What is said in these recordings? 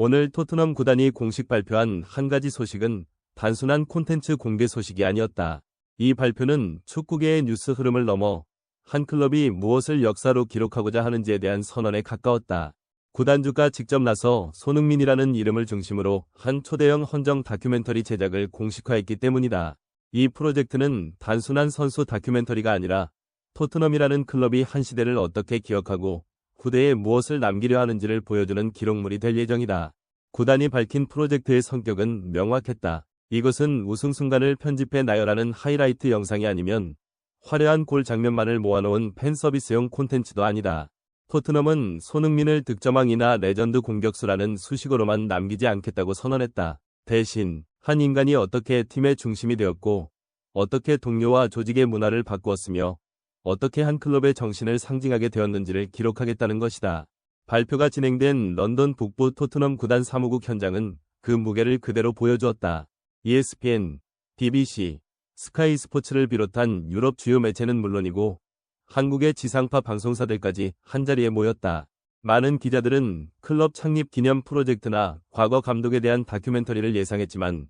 오늘 토트넘 구단이 공식 발표한 한 가지 소식은 단순한 콘텐츠 공개 소식이 아니었다. 이 발표는 축구계의 뉴스 흐름을 넘어 한 클럽이 무엇을 역사로 기록하고자 하는지에 대한 선언에 가까웠다. 구단주가 직접 나서 손흥민이라는 이름을 중심으로 한 초대형 헌정 다큐멘터리 제작을 공식화했기 때문이다. 이 프로젝트는 단순한 선수 다큐멘터리가 아니라 토트넘이라는 클럽이 한 시대를 어떻게 기억하고 후대에 무엇을 남기려 하는지를 보여주는 기록물이 될 예정이다. 구단이 밝힌 프로젝트의 성격은 명확했다. 이것은 우승 순간을 편집해 나열하는 하이라이트 영상이 아니면 화려한 골 장면만을 모아놓은 팬 서비스용 콘텐츠도 아니다. 토트넘은 손흥민을 득점왕이나 레전드 공격수라는 수식어로만 남기지 않겠다고 선언했다. 대신 한 인간이 어떻게 팀의 중심이 되었고 어떻게 동료와 조직의 문화를 바꾸었으며 어떻게 한 클럽의 정신을 상징하게 되었는지를 기록하겠다는 것이다. 발표가 진행된 런던 북부 토트넘 구단 사무국 현장은 그 무게를 그대로 보여주었다. ESPN, BBC, 스카이 스포츠를 비롯한 유럽 주요 매체는 물론이고 한국의 지상파 방송사들까지 한자리에 모였다. 많은 기자들은 클럽 창립 기념 프로젝트나 과거 감독에 대한 다큐멘터리를 예상했지만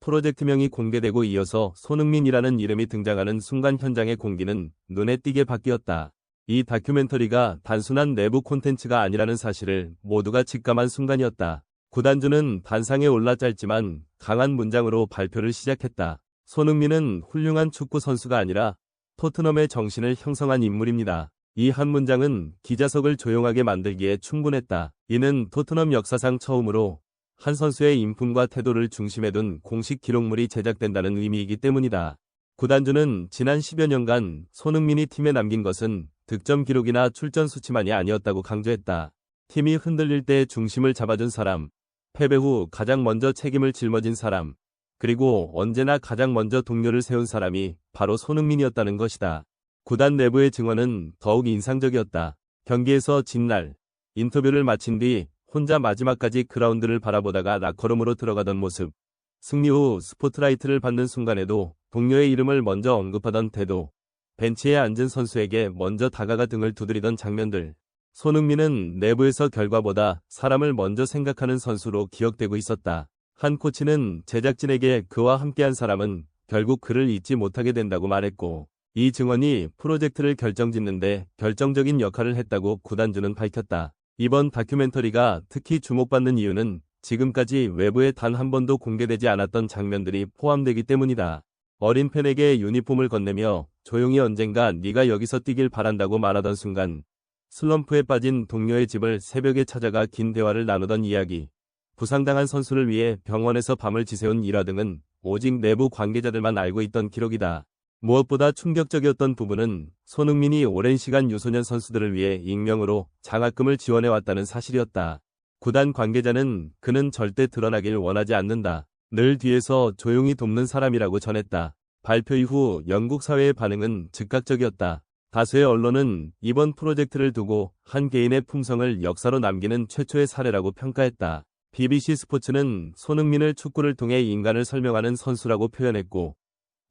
프로젝트명이 공개되고 이어서 손흥민이라는 이름이 등장하는 순간 현장의 공기는 눈에 띄게 바뀌었다. 이 다큐멘터리가 단순한 내부 콘텐츠가 아니라는 사실을 모두가 직감한 순간이었다. 구단주는 단상에 올라 짧지만 강한 문장으로 발표를 시작했다. 손흥민은 훌륭한 축구 선수가 아니라 토트넘의 정신을 형성한 인물입니다. 이 한 문장은 기자석을 조용하게 만들기에 충분했다. 이는 토트넘 역사상 처음으로 한 선수의 인품과 태도를 중심에 둔 공식 기록물이 제작된다는 의미이기 때문이다. 구단주는 지난 10여 년간 손흥민이 팀에 남긴 것은 득점 기록이나 출전 수치만이 아니었다고 강조했다. 팀이 흔들릴 때 중심을 잡아준 사람, 패배 후 가장 먼저 책임을 짊어진 사람, 그리고 언제나 가장 먼저 동료를 세운 사람이 바로 손흥민이었다는 것이다. 구단 내부의 증언은 더욱 인상적이었다. 경기에서 진날 인터뷰를 마친 뒤 혼자 마지막까지 그라운드를 바라보다가 라커룸으로 들어가던 모습. 승리 후 스포트라이트를 받는 순간에도 동료의 이름을 먼저 언급하던 태도. 벤치에 앉은 선수에게 먼저 다가가 등을 두드리던 장면들. 손흥민은 내부에서 결과보다 사람을 먼저 생각하는 선수로 기억되고 있었다. 한 코치는 제작진에게 그와 함께한 사람은 결국 그를 잊지 못하게 된다고 말했고 이 증언이 프로젝트를 결정짓는데 결정적인 역할을 했다고 구단주는 밝혔다. 이번 다큐멘터리가 특히 주목받는 이유는 지금까지 외부에 단 한 번도 공개되지 않았던 장면들이 포함되기 때문이다. 어린 팬에게 유니폼을 건네며 조용히 언젠가 네가 여기서 뛰길 바란다고 말하던 순간 슬럼프에 빠진 동료의 집을 새벽에 찾아가 긴 대화를 나누던 이야기. 부상당한 선수를 위해 병원에서 밤을 지새운 일화 등은 오직 내부 관계자들만 알고 있던 기록이다. 무엇보다 충격적이었던 부분은 손흥민이 오랜 시간 유소년 선수들을 위해 익명으로 장학금을 지원해왔다는 사실이었다. 구단 관계자는 그는 절대 드러나길 원하지 않는다. 늘 뒤에서 조용히 돕는 사람이라고 전했다. 발표 이후 영국 사회의 반응은 즉각적이었다. 다수의 언론은 이번 프로젝트를 두고 한 개인의 품성을 역사로 남기는 최초의 사례라고 평가했다. BBC 스포츠는 손흥민을 축구를 통해 인간을 설명하는 선수라고 표현했고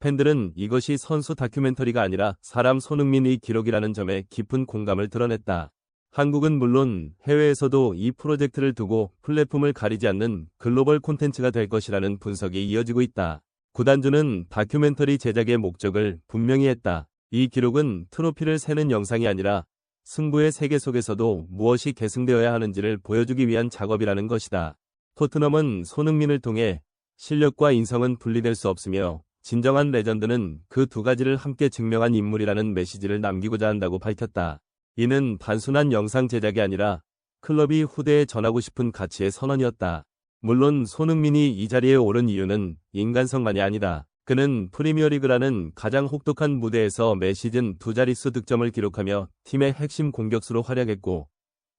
팬들은 이것이 선수 다큐멘터리가 아니라 사람 손흥민의 기록이라는 점에 깊은 공감을 드러냈다. 한국은 물론 해외에서도 이 프로젝트를 두고 플랫폼을 가리지 않는 글로벌 콘텐츠가 될 것이라는 분석이 이어지고 있다. 구단주는 다큐멘터리 제작의 목적을 분명히 했다. 이 기록은 트로피를 세는 영상이 아니라 승부의 세계 속에서도 무엇이 계승되어야 하는지를 보여주기 위한 작업이라는 것이다. 토트넘은 손흥민을 통해 실력과 인성은 분리될 수 없으며 진정한 레전드는 그 두 가지를 함께 증명한 인물이라는 메시지를 남기고자 한다고 밝혔다. 이는 단순한 영상 제작이 아니라 클럽이 후대에 전하고 싶은 가치의 선언이었다. 물론 손흥민이 이 자리에 오른 이유는 인간성만이 아니다. 그는 프리미어리그라는 가장 혹독한 무대에서 매 시즌 두 자릿수 득점을 기록하며 팀의 핵심 공격수로 활약했고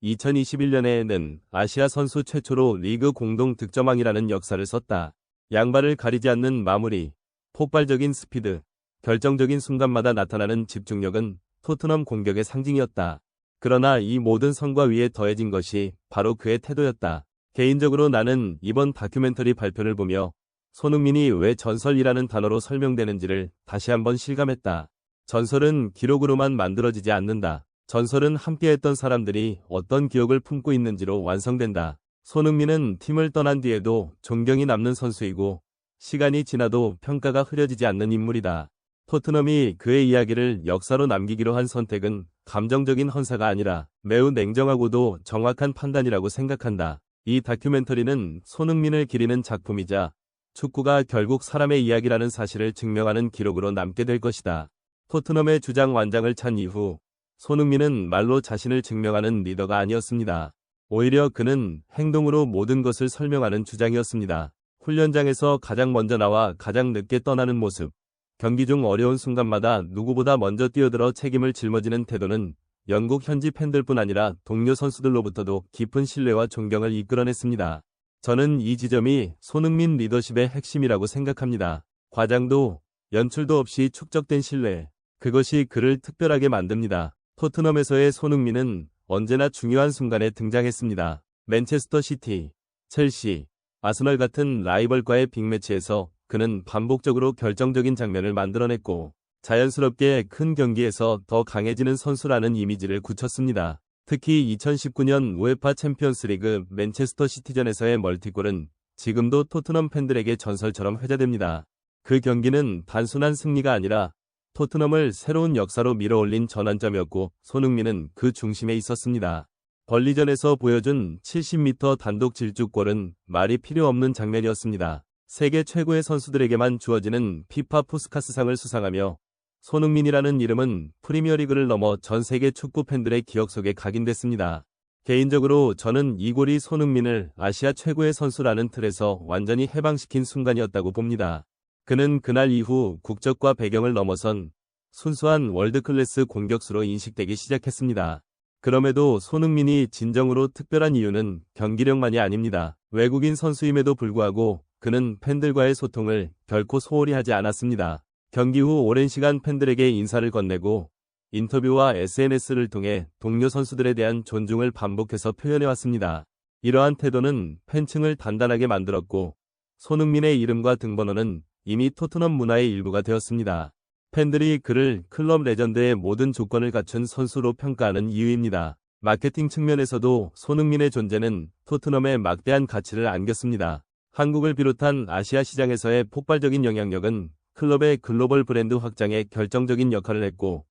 2021년에는 아시아 선수 최초로 리그 공동 득점왕이라는 역사를 썼다. 양발을 가리지 않는 마무리, 폭발적인 스피드, 결정적인 순간마다 나타나는 집중력은 토트넘 공격의 상징이었다. 그러나 이 모든 성과 위에 더해진 것이 바로 그의 태도였다. 개인적으로 나는 이번 다큐멘터리 발표를 보며 손흥민이 왜 전설이라는 단어로 설명되는지를 다시 한번 실감했다. 전설은 기록으로만 만들어지지 않는다. 전설은 함께했던 사람들이 어떤 기억을 품고 있는지로 완성된다. 손흥민은 팀을 떠난 뒤에도 존경이 남는 선수이고 시간이 지나도 평가가 흐려지지 않는 인물이다. 토트넘이 그의 이야기를 역사로 남기기로 한 선택은 감정적인 헌사가 아니라 매우 냉정하고도 정확한 판단이라고 생각한다. 이 다큐멘터리는 손흥민을 기리는 작품이자 축구가 결국 사람의 이야기라는 사실을 증명하는 기록으로 남게 될 것이다. 토트넘의 주장 완장을 찬 이후 손흥민은 말로 자신을 증명하는 리더가 아니었습니다. 오히려 그는 행동으로 모든 것을 설명하는 주장이었습니다. 훈련장에서 가장 먼저 나와 가장 늦게 떠나는 모습, 경기 중 어려운 순간마다 누구보다 먼저 뛰어들어 책임을 짊어지는 태도는 영국 현지 팬들뿐 아니라 동료 선수들로부터도 깊은 신뢰와 존경을 이끌어냈습니다. 저는 이 지점이 손흥민 리더십의 핵심이라고 생각합니다. 과장도 연출도 없이 축적된 신뢰, 그것이 그를 특별하게 만듭니다. 토트넘에서의 손흥민은 언제나 중요한 순간에 등장했습니다. 맨체스터 시티, 첼시, 아스널 같은 라이벌과의 빅매치에서 그는 반복적으로 결정적인 장면을 만들어냈고 자연스럽게 큰 경기에서 더 강해지는 선수라는 이미지를 굳혔습니다. 특히 2019년 우에파 챔피언스리그 맨체스터 시티전에서의 멀티골은 지금도 토트넘 팬들에게 전설처럼 회자됩니다. 그 경기는 단순한 승리가 아니라 토트넘을 새로운 역사로 밀어올린 전환점이었고 손흥민은 그 중심에 있었습니다. 벌리전에서 보여준 70m 단독 질주골은 말이 필요 없는 장면이었습니다. 세계 최고의 선수들에게만 주어지는 피파 푸스카스상을 수상하며 손흥민이라는 이름은 프리미어리그를 넘어 전 세계 축구 팬들의 기억 속에 각인됐습니다. 개인적으로 저는 이 골이 손흥민을 아시아 최고의 선수라는 틀에서 완전히 해방시킨 순간이었다고 봅니다. 그는 그날 이후 국적과 배경을 넘어선 순수한 월드클래스 공격수로 인식되기 시작했습니다. 그럼에도 손흥민이 진정으로 특별한 이유는 경기력만이 아닙니다. 외국인 선수임에도 불구하고 그는 팬들과의 소통을 결코 소홀히 하지 않았습니다. 경기 후 오랜 시간 팬들에게 인사를 건네고 인터뷰와 SNS를 통해 동료 선수들에 대한 존중을 반복해서 표현해왔습니다. 이러한 태도는 팬층을 단단하게 만들었고 손흥민의 이름과 등번호는 이미 토트넘 문화의 일부가 되었습니다. 팬들이 그를 클럽 레전드의 모든 조건을 갖춘 선수로 평가하는 이유입니다. 마케팅 측면에서도 손흥민의 존재는 토트넘에 막대한 가치를 안겼습니다. 한국을 비롯한 아시아 시장에서의 폭발적인 영향력은 클럽의 글로벌 브랜드 확장에 결정적인 역할을 했고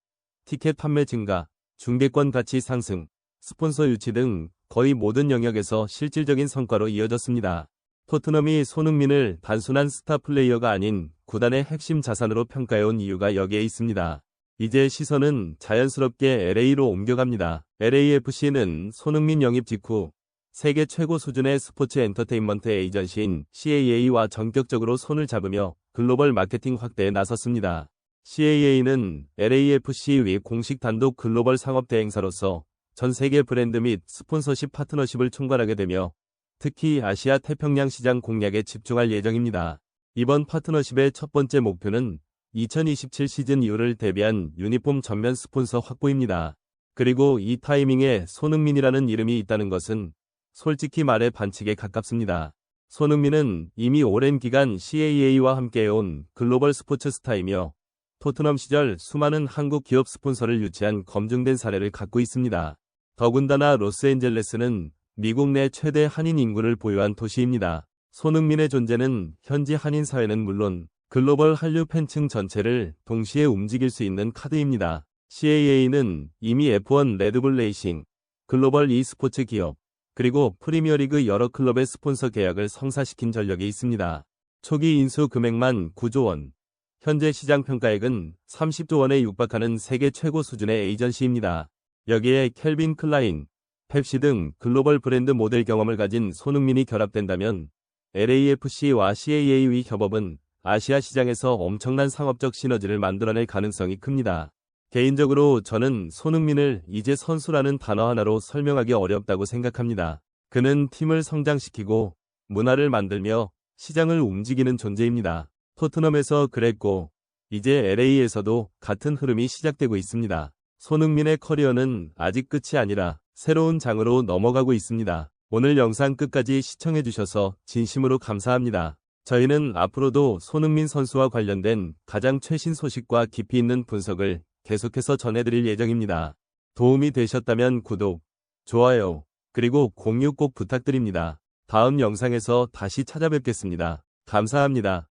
티켓 판매 증가, 중계권 가치 상승, 스폰서 유치 등 거의 모든 영역에서 실질적인 성과로 이어졌습니다. 토트넘이 손흥민을 단순한 스타 플레이어가 아닌 구단의 핵심 자산으로 평가해온 이유가 여기에 있습니다. 이제 시선은 자연스럽게 LA로 옮겨갑니다. LAFC는 손흥민 영입 직후 세계 최고 수준의 스포츠 엔터테인먼트 에이전시인 CAA와 전격적으로 손을 잡으며 글로벌 마케팅 확대에 나섰습니다. CAA는 LAFC 위 공식 단독 글로벌 상업 대행사로서 전 세계 브랜드 및 스폰서십 파트너십을 총괄하게 되며 특히 아시아 태평양 시장 공략에 집중할 예정입니다. 이번 파트너십의 첫 번째 목표는 2027 시즌 이후를 대비한 유니폼 전면 스폰서 확보입니다. 그리고 이 타이밍에 손흥민이라는 이름이 있다는 것은 솔직히 말해 반칙에 가깝습니다. 손흥민은 이미 오랜 기간 CAA와 함께해온 글로벌 스포츠 스타이며 토트넘 시절 수많은 한국 기업 스폰서를 유치한 검증된 사례를 갖고 있습니다. 더군다나 로스앤젤레스는 미국 내 최대 한인 인구를 보유한 도시입니다. 손흥민의 존재는 현지 한인 사회는 물론 글로벌 한류 팬층 전체를 동시에 움직일 수 있는 카드입니다. CAA는 이미 F1 레드불 레이싱, 글로벌 e스포츠 기업, 그리고 프리미어리그 여러 클럽의 스폰서 계약을 성사시킨 전력이 있습니다. 초기 인수 금액만 9조 원, 현재 시장 평가액은 30조 원에 육박하는 세계 최고 수준의 에이전시입니다. 여기에 켈빈 클라인, 펩시 등 글로벌 브랜드 모델 경험을 가진 손흥민이 결합된다면 LAFC와 CAA의 협업은 아시아 시장에서 엄청난 상업적 시너지를 만들어낼 가능성이 큽니다. 개인적으로 저는 손흥민을 이제 선수라는 단어 하나로 설명하기 어렵다고 생각합니다. 그는 팀을 성장시키고 문화를 만들며 시장을 움직이는 존재입니다. 토트넘에서 그랬고 이제 LA에서도 같은 흐름이 시작되고 있습니다. 손흥민의 커리어는 아직 끝이 아니라 새로운 장으로 넘어가고 있습니다. 오늘 영상 끝까지 시청해주셔서 진심으로 감사합니다. 저희는 앞으로도 손흥민 선수와 관련된 가장 최신 소식과 깊이 있는 분석을 계속해서 전해드릴 예정입니다. 도움이 되셨다면 구독, 좋아요, 그리고 공유 꼭 부탁드립니다. 다음 영상에서 다시 찾아뵙겠습니다. 감사합니다.